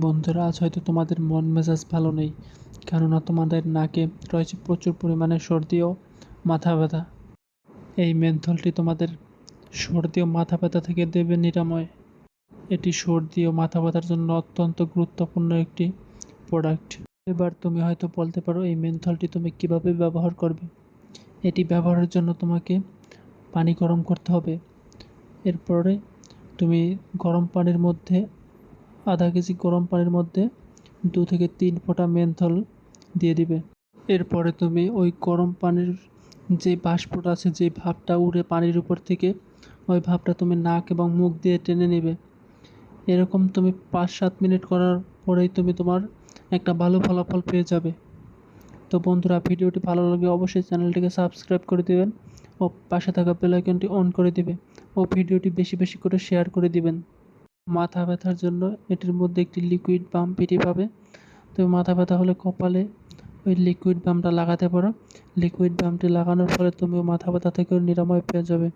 বন্ধুরা, আজ হয়তো তোমাদের মন মেজাজ ভালো নেই, কেননা তোমাদের নাকে রয়েছে প্রচুর পরিমাণে সর্দি ও মাথা ব্যথা। এই মেন্থলটি তোমাদের সর্দি ও মাথা ব্যথা থেকে দেবে নিরাময়। এটি সর্দি ও মাথা ব্যথার জন্য অত্যন্ত গুরুত্বপূর্ণ একটি প্রোডাক্ট। এবার তুমি হয়তো বলতে পারো, এই মেন্থলটি তুমি কীভাবে ব্যবহার করবে? এটি ব্যবহারের জন্য তোমাকে পানি গরম করতে হবে। এরপরে তুমি গরম পানির মধ্যে আধা কেজি গরম পানির মধ্যে দু থেকে তিন ফোঁটা মেন্থল দিয়ে দিবে। এরপরে তুমি ওই গরম পানির যে বাষ্পটা আছে, যে ভাপটা উড়ে পানির উপর থেকে, ওই ভাপটা তুমি নাক এবং মুখ দিয়ে টেনে নেবে। এরকম তুমি পাঁচ সাত মিনিট করার পরেই তুমি তোমার একটা ভালো ফলাফল পেয়ে যাবে। তো বন্ধুরা, ভিডিওটি ভালো লাগলে অবশ্যই চ্যানেলটিকে সাবস্ক্রাইব করে দেবেন ও পাশে থাকা বেল আইকনটি অন করে দিবে ও ভিডিওটি বেশি বেশি করে শেয়ার করে দিবেন। মাথা ব্যথার জন্য এটির মধ্যে একটি লিকুইড বাম পেটি পাবে। তুমি মাথা ব্যথা হলে কপালে ওই লিকুইড বামটা লাগাতে পারো। লিকুইড বামটি লাগানোর ফলে তুমিও মাথা ব্যথা থেকেও নিরাময় পেয়ে যাবে।